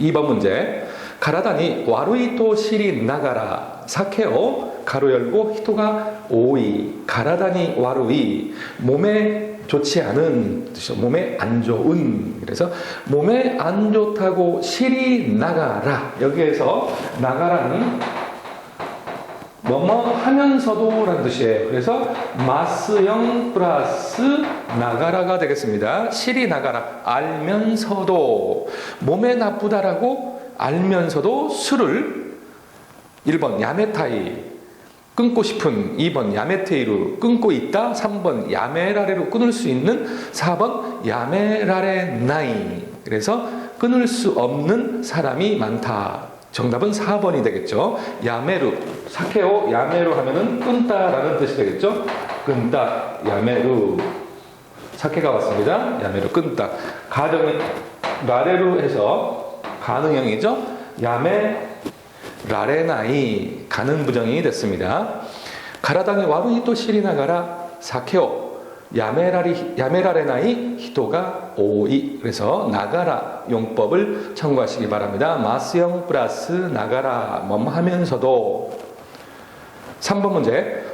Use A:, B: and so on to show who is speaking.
A: 2번 문제. 가라다니 와루이토 시리 나가라. 사케오 가로 열고 히토가 오이. 가라다니 와루이. 몸에 좋지 않은 뜻이죠. 몸에 안 좋은. 그래서 몸에 안 좋다고 시리 나가라. 여기에서 나가라는 뭐뭐 하면서도 라는 뜻이에요. 그래서 마스형 플러스 나가라가 되겠습니다. 실이 나가라. 알면서도 몸에 나쁘다라고 알면서도 술을 1번 야메타이 끊고 싶은 2번 야메테이로 끊고 있다 3번 야메라레로 끊을 수 있는 4번 야메라레 나이 그래서 끊을 수 없는 사람이 많다 정답은 4번이 되겠죠? 야메루. 사케오 야메루 하면은 끊다라는 뜻이 되겠죠? 끊다 야메루. 사케가 왔습니다. 야메루 끊다 가정이 라레로 해서 가능형이죠? 야메 라레나이. 가는 부정이 됐습니다. 가라당이 와루히 또 시리나가라 사케오 야메라리 야메라레나이 히토가 오이. 그래서 나가라 용법을 참고하시기 바랍니다. 마스형 플러스 나가라 멈 하면서도. 3번 문제